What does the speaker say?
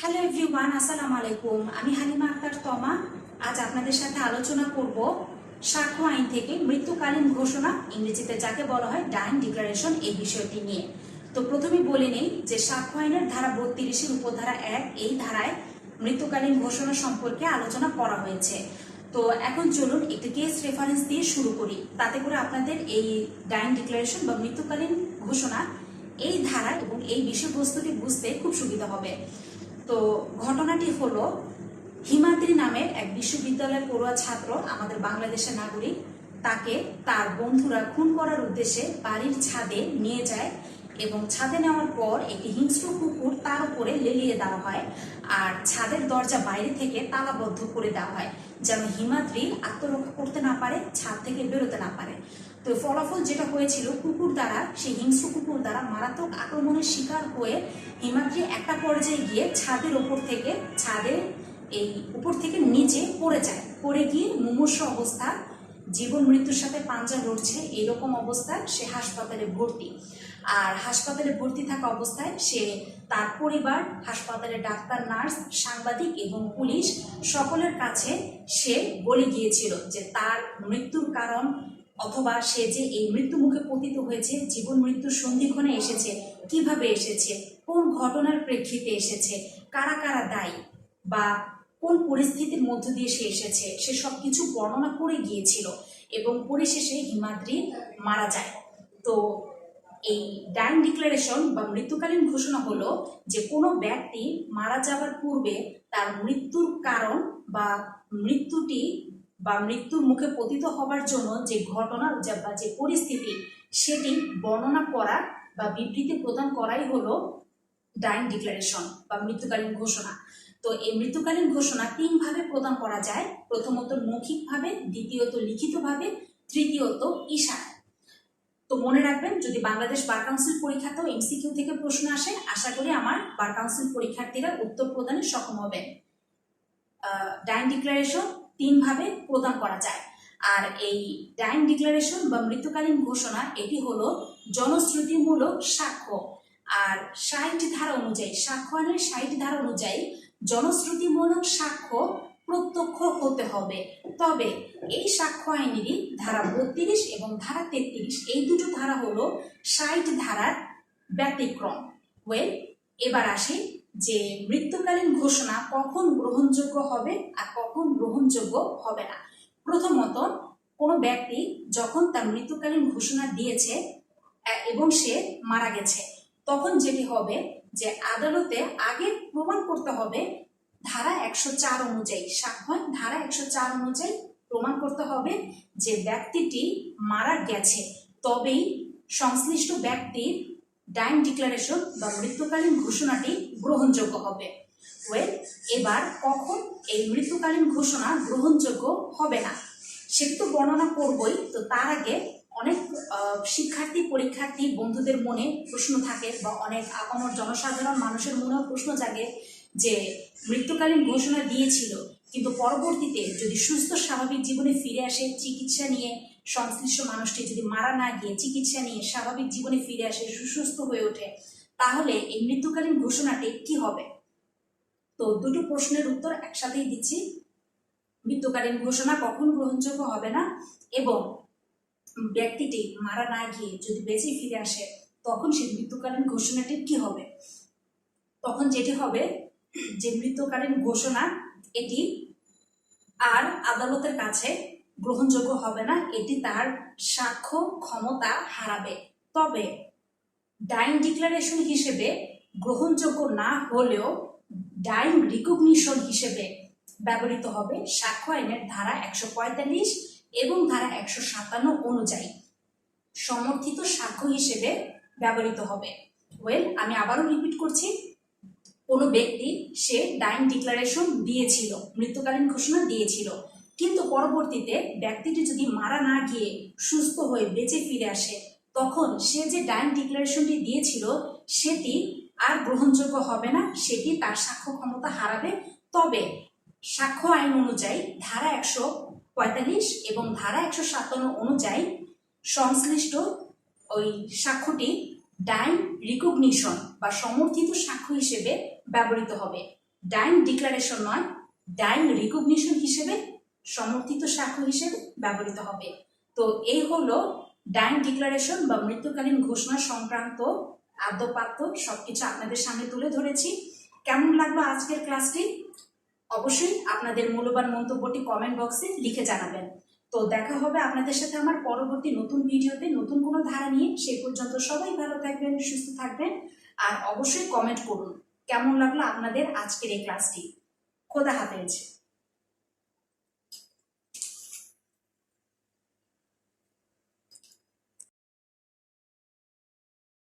Hello everyone আসসালামু আলাইকুম। আমি হালিমা আক্তার তমা। আজ আপনাদের সাথে আলোচনা করব সাক্ষ্য আইন থেকে মৃত্যুকালীন ঘোষণা, ইংরেজিতে যাকে বলা হয় ডাইন ডিক্লারেশন এই বিষয়টি নিয়ে। তো প্রথমে বলে নেই যে সাক্ষ্য আইনের ধারা বত্রিশের উপধারা এক, এই ধারায় মৃত্যুকালীন ঘোষণা সম্পর্কে আলোচনা করা হয়েছে। তো এখন চলুন একটি কেস রেফারেন্স দিয়ে শুরু করি। তাতে করে আপনাদের এই ডাইন ডিক্লারেশন বা মৃত্যুকালীন ঘোষণা, এই ধারা এবং এই বিষয়বস্তুটি বুঝতে খুব সুবিধা হবে। তো ঘটনাটি হলো হিমাদ্রি নামে এক বিশ্ববিদ্যালয়ের পড়ুয়া ছাত্র, আমাদের বাংলাদেশের নাগরিক, তাকে তার বন্ধুরা খুন করার উদ্দেশ্যে বাড়ির ছাদে নিয়ে যায় এবং ছাদে নেওয়ার পর একটি হিংস্র কুকুর তার উপরে লেলিয়ে দেওয়া হয় আর ছাদের দরজা বাইরে থেকে তালাবদ্ধ করে দেওয়া হয় যেন হিমাদ্রি আত্মরক্ষা করতে না পারে, ছাদ থেকে বেরোতে না পারে। তো ফলাফল যেটা হয়েছিল কুকুর দ্বারা, সেই হিংস্র কুকুর দ্বারা মারাত্মক আক্রমণের শিকার হয়ে হিমাদ্রি একটা পর্যায়ে গিয়ে ছাদের ওপর থেকে, ছাদের এই উপর থেকে নিচে পড়ে যায়। পড়ে গিয়ে মুমূর্ষ অবস্থা জীবন মৃত্যুর সাথে পাঞ্জা লড়ছে, এরকম অবস্থায় সে হাসপাতালে ভর্তি। আর হাসপাতালে ভর্তি থাকা অবস্থায় সে তার পরিবার হাসপাতালের ডাক্তার, নার্স, সাংবাদিক এবং পুলিশ সকলের কাছে সে বলে গিয়েছিল যে তার মৃত্যুর কারণ অথবা সে যে এই মৃত্যু মুখে পতিত হয়েছে, জীবন মৃত্যুর সন্ধিক্ষণে এসেছে, কীভাবে এসেছে, কোন ঘটনার প্রেক্ষিতে এসেছে, কারা কারা দায়ী বা কোন পরিস্থিতির মধ্য দিয়ে সে এসেছে, সে সব কিছু বর্ণনা করে গিয়েছিল এবং পরিশেষে হিমাদ্রি মারা যায়। তো এই ডাইন ডিক্লারেশন বা মৃত্যুকালীন ঘোষণা হলো যে কোনো ব্যক্তি মারা যাবার পূর্বে তার মৃত্যুর কারণ বা মৃত্যুটি বা মৃত্যুর মুখে পতিত হবার জন্য যে ঘটনা বা যে পরিস্থিতি সেটি বর্ণনা করা বা বিবৃতি প্রদান করাই হলো ডাইন ডিক্লারেশন বা মৃত্যুকালীন ঘোষণা। তো এই মৃত্যুকালীন ঘোষণা তিনভাবে প্রদান করা যায়। প্রথমত মৌখিকভাবে, দ্বিতীয়ত লিখিতভাবে, তৃতীয়ত ইশারায়। তো মনে রাখবেন, যদি বাংলাদেশ বার কাউন্সিল পরীক্ষাতেও এমসিকিউ থেকে প্রশ্ন আসে, আশা করি আমার বার কাউন্সিল পরীক্ষার্থীরা উত্তর প্রদানে সক্ষম হবেন। ডাইন ডিক্লারেশন তিনভাবে প্রদান করা যায়। আর এই ডাইন ডিক্লারেশন বা মৃত্যুকালীন ঘোষণা, এটি হলো জনশ্রুতিমূলক সাক্ষ্য। আর ষাট ধারা অনুযায়ী, সাক্ষ্য ষাট ধারা অনুযায়ী জনশ্রুতিমূলক সাক্ষ্য প্রত্যক্ষ হতে হবে। তবে এই সাক্ষ্য আইনেরই ধারা বত্রিশ এবং ধারা তেত্রিশ, এই দুটো ধারা হলো ষাট ধারার ব্যতিক্রম। ওয়েল, এবার আসি যে মৃত্যুকালীন ঘোষণা কখন গ্রহণযোগ্য হবে আর কখন গ্রহণযোগ্য হবে না। প্রথমত, কোনো ব্যক্তি যখন তার মৃত্যুকালীন ঘোষণা দিয়েছে এবং সে মারা গেছে, তখন যেটি হবে যে আদালতে আগে প্রমাণ করতে হবে, ধারা একশো চার অনুযায়ী সাক্ষ্য ধারা একশো চার অনুযায়ী প্রমাণ করতে হবে যে ব্যক্তিটি মারা গেছে। তবেই সংশ্লিষ্ট ব্যক্তির ডাইন ডিক্লারেশন বা মৃত্যুকালীন ঘোষণাটি গ্রহণযোগ্য হবে। ওয়েল, এবার কখন এই মৃত্যুকালীন ঘোষণা গ্রহণযোগ্য হবে না? সেটি তো বর্ণনা করবই, তো তার আগে অনেক শিক্ষার্থী, পরীক্ষার্থী বন্ধুদের মনে প্রশ্ন থাকে বা অনেক আপামর জনসাধারণ মানুষের মনেও প্রশ্ন জাগে যে মৃত্যুকালীন ঘোষণা দিয়েছিল, কিন্তু পরবর্তীতে যদি সুস্থ, স্বাভাবিক জীবনে ফিরে আসে চিকিৎসা নিয়ে সংশ্লিষ্ট মানুষটি যদি মারা না গিয়ে চিকিৎসা নিয়ে স্বাভাবিক জীবনে ফিরে আসে সুস্থ হয়ে ওঠে, তাহলে এই মৃত্যুকালীন ঘোষণাটি কি হবে? তো দুটো প্রশ্নের উত্তর একসাথেই দিচ্ছি। মৃত্যুকালীন ঘোষণা কখন গ্রহণযোগ্য হবে না এবং ব্যক্তিটি মারা না গিয়ে যদি বেঁচে ফিরে আসে, তখন সেই মৃত্যুকালীন ঘোষণাটির কি হবে? তখন যেটি হবে, যে মৃত্যুকালীন ঘোষণা, এটি আর আদালতের কাছে গ্রহণযোগ্য হবে না, এটি তার সাক্ষ্য ক্ষমতা হারাবে। তবে ডাইন ডিক্লারেশন হিসেবে গ্রহণযোগ্য না হলেও ডাইন রিকগনিশন হিসেবে ব্যবহৃত হবে সাক্ষ্য আইনের ধারা একশো পঁয়তাল্লিশ এবং ধারা একশো সাতান্ন অনুযায়ী সমর্থিত সাক্ষ্য হিসেবে ব্যবহৃত হবে। ওয়েল আমি আবারও রিপিট করছি। কোনো ব্যক্তি সে ডাইন ডিক্লারেশন দিয়েছিল, মৃত্যুকালীন ঘোষণা দিয়েছিল, কিন্তু পরবর্তীতে ব্যক্তিটি যদি মারা না গিয়ে সুস্থ হয়ে বেঁচে ফিরে আসে, তখন সে যে ডাইন ডিক্লারেশনটি দিয়েছিল, সেটি আর গ্রহণযোগ্য হবে না, সেটি তার সাক্ষ্য ক্ষমতা হারাবে। তবে সাক্ষ্য আইন অনুযায়ী ধারা একশো পঁয়তাল্লিশ এবং ধারা একশো সাতান্ন অনুযায়ী সংশ্লিষ্ট ওই সাক্ষ্যটি ডাইন রিকগনিশন বা সমর্থিত সাক্ষ্য হিসেবে ব্যবহৃত হবে। ডাইন ডিক্লারেশন নয়, ডাইন রিকগনিশন হিসেবে সমর্থিত সাক্ষ্য হিসেবে ব্যবহৃত হবে। তো এই হলো ডাইন ডিক্লারেশন বা মৃত্যুকালীন ঘোষণা সংক্রান্ত আদ্যপাত্য সবকিছু আপনাদের সামনে তুলে ধরেছি। কেমন লাগল আজকের ক্লাসটি? অবশ্যই আপনাদের মূল্যবান মন্তব্যটি কমেন্ট বক্সে লিখে জানাবেন। তো দেখা হবে আপনাদের সাথে আমার পরবর্তী নতুন ভিডিওতে, নতুন কোনো ধারা নিয়ে। সেই পর্যন্ত সবাই ভালো থাকবেন, সুস্থ থাকবেন। আর অবশ্যই কমেন্ট করুন। কেমন লাগল আপনাদের আজকের এই ক্লাসটি খোদা হাফেজ।